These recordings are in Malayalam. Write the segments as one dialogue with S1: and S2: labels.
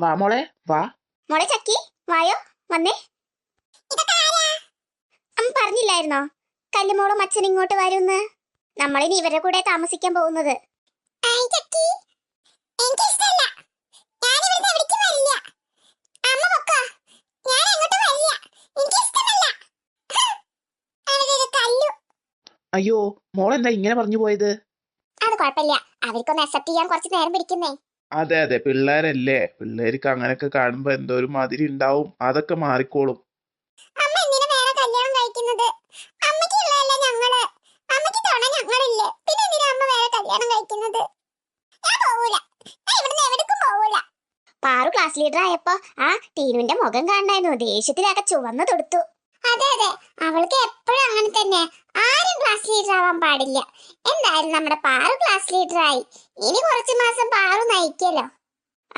S1: വാ മോളെ വാ.
S2: മോളെ ചക്കി വായോ വന്നേ. അമ്മ പറഞ്ഞില്ലായിരുന്നോ? കല്ലുമോളും അച്ഛൻ ഇങ്ങോട്ട് വരുന്ന്. നമ്മളിനി ഇവരുടെ കൂടെ താമസിക്കാൻ പോകുന്നത്.
S1: അയ്യോ മോളെന്താ ഇങ്ങനെ പറഞ്ഞു പോയത്?
S2: അത് കുഴപ്പമില്ല. അവർക്കൊന്ന് അക്സെപ്റ്റ് ചെയ്യാൻ കുറച്ച് നേരം പിടിക്കുന്നേ.
S1: അതെ അതെ. പിള്ളേരല്ലേ? പിള്ളേർക്ക് അങ്ങനെയൊക്കെ കാണുമ്പോ എന്തോ ഒരു മാതിരി ഉണ്ടാവും. അതൊക്കെ മാറിക്കോളും.
S2: അമ്മ എന്തിനാ വേറെ കല്യാണം കഴിക്കുന്നത്? അമ്മയ്ക്കുള്ളതല്ല ഞങ്ങൾ? അമ്മയ്ക്ക് തുണ ഞങ്ങളില്ലേ? പിന്നെ എന്തിനാ അമ്മ വേറെ കല്യാണം കഴിക്കുന്നത്? ഞാൻ പോവൂല. ഞാൻ ഇവിടുന്ന് എവിടേക്കും പോവൂല. പാറു ക്ലാസ് ലീഡർ ആയപ്പോ ആ ടീനുവിന്റെ മുഖം കാണായിരുന്നു ദേഷ്യത്തിലൊക്കെ ചുവന്നു തൊടുത്തു. അതെ അതെ. അവൾക്ക് എപ്പോഴും അങ്ങനെ തന്നെ. ആരും ക്ലാസ് ലീഡർ ആവാൻ പാടില്ല. എന്തായാലും നമ്മുടെ പാറു ക്ലാസ് ലീഡറായി ഇനി കുറച്ച് മാസം പാറു നയിക്കല്ലോ.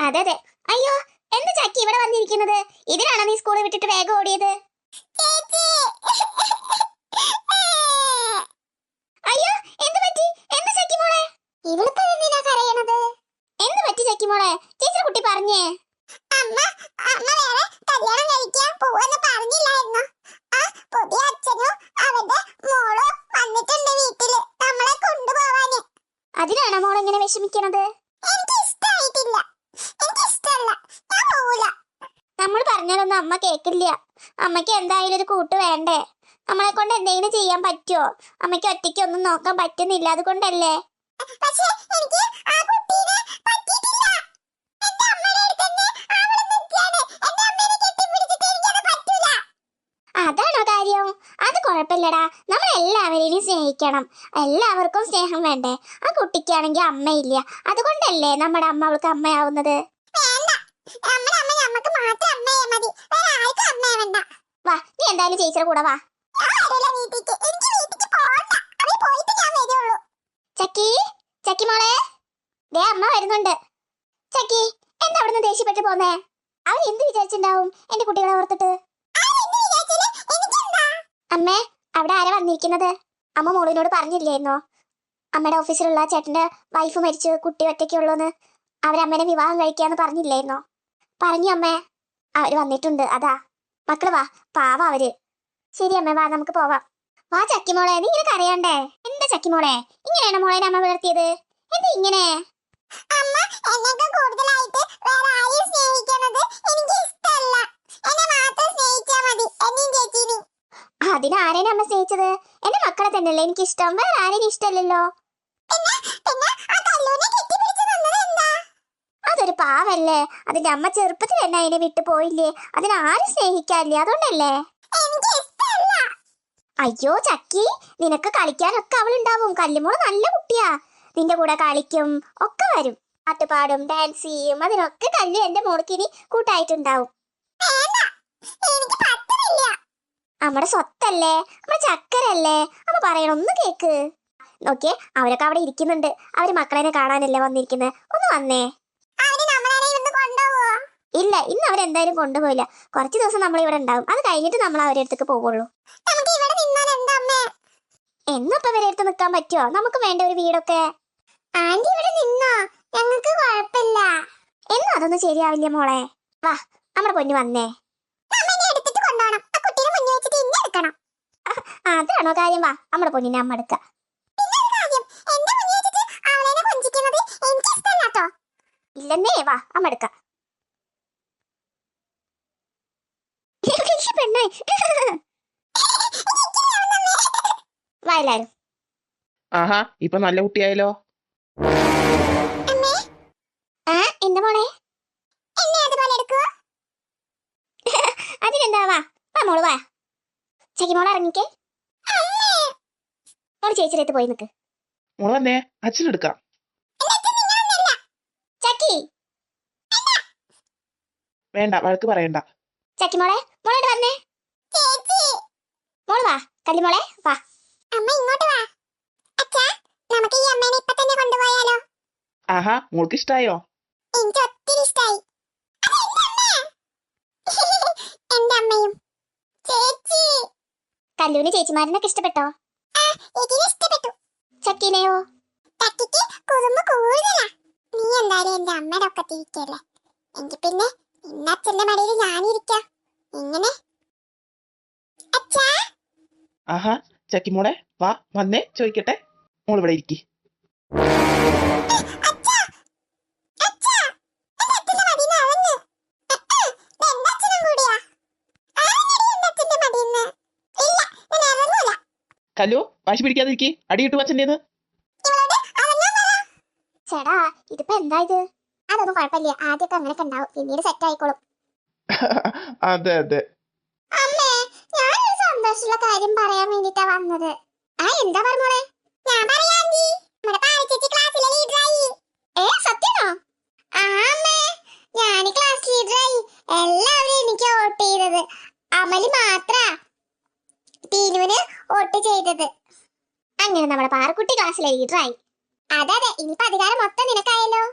S2: അതെ അതെ. അയ്യോ എന്താ ചക്കി ഇവിടെ വന്നിരിക്കുന്നത്? ഇതിനാണോ നീ സ്കൂളിൽ വിട്ടിട്ട് വേഗം ഓടിയത്? അയ്യോ എന്ത് പറ്റി? എന്ത് ചക്കി മോളെ? ഇവിടുത്തെ എന്തിനാ കരയണത്? എന്ത് പറ്റി ചക്കി മോളെ? ടീച്ചർ കുട്ടി പറഞ്ഞേ. അമ്മ അമ്മ വേറെ കല്യാണം കഴിക്കാൻ പോവെന്ന് പറഞ്ഞില്ലായിരുന്നോ ആ പുതിയ അച്ഛനും അവന്റെ മോളും വന്നിട്ടുണ്ട് വീട്ടിൽ നമ്മളെ കൊണ്ടുപോവാന് അതിനാണോ മോൾ ഇങ്ങനെ വിഷമിക്കണത്? നമ്മൾ പറഞ്ഞാലൊന്നും അമ്മ കേക്കില്ല. അമ്മയ്ക്ക് എന്തായാലും ഒരു കൂട്ട് വേണ്ടേ? നമ്മളെ കൊണ്ട് എന്തെങ്കിലും ചെയ്യാൻ പറ്റുമോ അമ്മയ്ക്ക് ഒറ്റയ്ക്ക് ഒന്നും നോക്കാൻ പറ്റുന്നില്ല. അതുകൊണ്ടല്ലേ? പക്ഷേ എനിക്ക് ആ കുട്ടീനെ പറ്റിയിട്ടില്ല. എന്റെ അമ്മയുടെ അടുത്ത് തന്നെ അവൾ നിൽക്കാണ് എന്റെ അമ്മേനെ കെട്ടിപ്പിടിച്ചിട്ട് എനിക്കത് പറ്റൂല. അതാണോ കാര്യം? അത് കുഴപ്പമില്ലടാ. എല്ലാവരെയും സ്നേഹിക്കണം. എല്ലാവർക്കും സ്നേഹം വേണ്ടേ? ആ കുട്ടിക്കാണെങ്കിൽ അമ്മയില്ല. അതുകൊണ്ടല്ലേ നമ്മുടെ അമ്മ അവൾക്ക് അമ്മയാവുന്നത്? വാ നീ എന്തായാലും ചേച്ചിയുടെ കൂടെ വാ. ചക്കി ചക്കി മോളെ. ദേ അമ്മ വരുന്നുണ്ട്. ചക്കി എന്താ അവിടുന്ന് ദേഷ്യപ്പെട്ട് പോന്നേ? അവൻ എന്ത് വിചാരിച്ചിണ്ടാവും എന്റെ കുട്ടികളെ ഓർത്തിട്ട്? അമ്മേ അവിടെ ആരാ വന്നിരിക്കുന്നത്? അമ്മ മോളിനോട് പറഞ്ഞില്ലായിരുന്നോ? അമ്മയുടെ ഓഫീസിലുള്ള ചേട്ടന്റെ വൈഫ് മരിച്ചു കുട്ടി ഒറ്റയ്ക്കുള്ളൂന്ന് അവരമ്മേനെ വിവാഹം കഴിക്കാന്ന് പറഞ്ഞില്ലായിരുന്നോ? പറഞ്ഞു അമ്മേ. അവർ വന്നിട്ടുണ്ട്. അതാ. മക്കൾ വാ. പാവ അവർ. ശരി അമ്മേ വാ നമുക്ക് പോവാം. വാ ചക്കിമോളെ നീ ഇങ്ങനെ കരയണ്ടേ? എന്താ ചക്കിമോളെ? ഇങ്ങനെയാണ് മോളെ അമ്മ വളർത്തിയത് എന്താ ഇങ്ങനെ? അമ്മ എന്നെക്കാൾ കൂടുതലായിട്ട് വേറെ ആരെയും അതിനാരേനെ അമ്മ സ്നേഹിച്ചത്? എന്റെ മക്കളെ തന്നെയല്ലേ എനിക്ക് ഇഷ്ടം വേറെ ആരേനും ഇഷ്ടമല്ലല്ലോ. അതൊരു പാവല്ലേ. അതിന്റെ അമ്മ ചെറുപ്പത്തിൽ തന്നെ അതിനെ വിട്ടു പോയില്ലേ? അതിനെ ആരും സ്നേഹിക്കാനില്ലേ അതുകൊണ്ടല്ലേ? അയ്യോ ചക്കി. നിനക്ക് കളിക്കാനൊക്കെ അവളുണ്ടാവും. കല്ലുമോൾ നല്ല കുട്ടിയാ. നിന്റെ കൂടെ കളിക്കും. ഒക്കെ വരും. പാട്ടുപാടും ഡാൻസ് ചെയ്യും. അതിനൊക്കെ കല്ല് എന്റെ മോൾക്ക് ഇനി കൂട്ടായിട്ടുണ്ടാവും നമ്മുടെ സ്വത്തല്ലേ? നമ്മുടെ ചക്കരല്ലേ? അമ്മ പറയണൊന്ന് കേക്ക്. നോക്കിയേ അവരൊക്കെ അവിടെ ഇരിക്കുന്നുണ്ട്. അവർ മക്കളെ കാണാനല്ലേ വന്നിരിക്കുന്നത് ഒന്ന് വന്നേ. ഇല്ല ഇന്ന് അവരെന്തായാലും കൊണ്ടുപോയില്ല. കുറച്ച് ദിവസം നമ്മൾ ഇവിടെ ഉണ്ടാവും. അത് കഴിഞ്ഞിട്ട് നമ്മൾ അവരെ അടുത്തേക്ക് പോവുള്ളൂ. എന്നപ്പോ ഇവരെ അടുത്ത് നിൽക്കാൻ പറ്റുമോ നമുക്ക് വേണ്ട ഒരു വീടൊക്കെ. ആന്റി ഇവിടെ നിന്നോ? ഞങ്ങൾക്ക് കുഴപ്പമില്ല. എന്നും അതൊന്നും ശരിയാവില്ല മോളെ. വാ നമ്മുടെ പൊന്നു വന്നേ. അതാണോ കാര്യം? വാ നമ്മുടെ പൊന്നിനെ അമ്മ എടുക്ക. ഇല്ലെന്നേ വാ അമ്മ എടുക്ക. പെണ്ണായി. വാ എല്ലാരും
S1: ആഹാ ഇപ്പൊ നല്ല കുട്ടിയായല്ലോ.
S2: ആ എന്താ മോളെ? അതിനെന്താ വാ വാ മോൾ വാ. ചക്കി മോളെ ഇറങ്ങിക്കേ. മോൾ ചേച്ചിയുടെ അടുത്ത് പോയി നിക്ക്.
S1: മോളെ അച്ഛനെടുക്കാം.
S2: ചക്കി.
S1: വേണ്ട വഴക്ക് പറയണ്ട.
S2: ചക്കി മോളെ മോളോട് വന്നേ? ചേച്ചി. മോൾ വാ കല്ലി മോളെ വാ. അമ്മ ഇങ്ങോട്ട് വാ. അച്ഛാ നമുക്ക് ഈ അമ്മേനെ ഇപ്പൊ തന്നെ കൊണ്ടുപോയാലോ?
S1: ആഹാ മോൾക്ക് ഇഷ്ടായോ
S2: എനിക്ക് ഒത്തിരി ഇഷ്ടായി. എന്റെ അമ്മയും. ചേച്ചി. കല്ലൂന് ചേച്ചിമാരനൊക്കെ ഇഷ്ടപ്പെട്ടോ? ഇതിനെ ഇഷ്ടപ്പെട്ടു ചക്കീനെയോ ചക്കിക്ക് കുറുമ്പ് കൂടുതലാ. നീ എന്തായാലും എന്റെ അമ്മയുടെ ഒക്കെ തിരിക്കല്ലേ എങ്കിൽ പിന്നെ ഇന്ന് അച്ഛന്റെ മടിയിൽ ഞാനിരിക്കാം. എങ്ങനെ? അച്ഛാ?
S1: ആഹാ ചക്കിമോളെ വാ വന്നേ ചോദിക്കട്ടെ. മോൾ ഇവിടെ ഇരിക്കി
S2: അച്ഛാ അച്ഛാ എന്റെ അച്ഛന്റെ മടിയിൽ അവന്ന് എന്റെ അച്ഛനും കൂടിയാ ആരെടി എന്റെ അച്ഛന്റെ മടിയിൽ ഇല്ല ഞാൻ ഇറങ്ങൂല
S1: കല്ലു വാശി പിടിക്കാതിരിക്കെ. അടി കിട്ടു
S2: അച്ഛന്റെന്ന് ചേടാ ഇതിപ്പോ എന്താ ഇത്? അതൊന്നും കുഴപ്പമില്ല. ആദ്യമൊക്കെ അങ്ങനെയൊക്കെ ഉണ്ടാവും. പിന്നീട് സെറ്റ് ആയിക്കോളും.
S1: അതെ അതെ.
S2: അമ്മേ ഞാനൊരു സന്തോഷമുള്ള കാര്യം പറയാൻ വേണ്ടിട്ടാ വന്നത്. ആ എന്താ പറഞ്ഞോളെ ഞാൻ പറയാണ്ടി നമ്മുടെ പാലിച്ചേച്ചി ക്ലാസ്സിലെ ലീഡറായി ഏ സത്യമാണോ? ആ അമ്മേ. ഞാൻ ക്ലാസ് ലീഡറായി എല്ലാവരും എനിക്ക് വോട്ട് ചെയ്തത്. അമലി മാത്ര. ടീനുവിന് വോട്ട് ചെയ്തത്. അങ്ങനെ നമ്മുടെ പാറക്കുട്ടി ക്ലാസ്സിലെ ലീഡറായി അതെ അതെ ഇനിയിപ്പോ അധികാരം മൊത്തം നിനക്കായല്ലോ.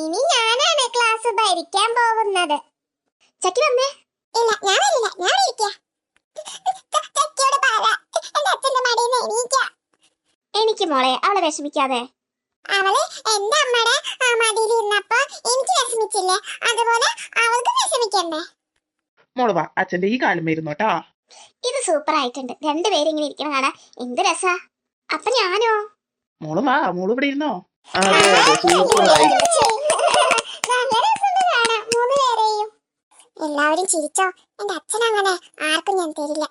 S2: ഇനി ഞാനാണ് ക്ലാസ് ഭരിക്കാൻ പോകുന്നത്. ചക്കി വന്നേ. ഇല്ല ഞാൻ വരില്ല ഞാൻ എനിക്ക് മോളെ അവളെ വിഷമിക്കാതെ. അവൾ എന്റെ അമ്മയുടെ മടിയിലിരുന്നപ്പോ എനിക്ക് വിഷമിച്ചില്ലേ? അതുപോലെ അവൾക്ക് വിഷമിക്കണ്ടേ?
S1: മോൾ വാ അച്ഛന്റെ ഈ കാലം വരുന്നോട്ടാ
S2: ഇത് സൂപ്പർ ആയിട്ടുണ്ട്. രണ്ടുപേരും ഇങ്ങനെ ഇരിക്കണ കാണാ എന്ത് രസാ. അപ്പൊ ഞാനോ?
S1: മോൾ വാ മോൾ ഇവിടെ ഇരുന്നോ?
S2: എല്ലാവരും ചിരിച്ചോ? എന്റെ അച്ഛൻ അങ്ങനെ ആർക്കും ഞാൻ തരില്ല.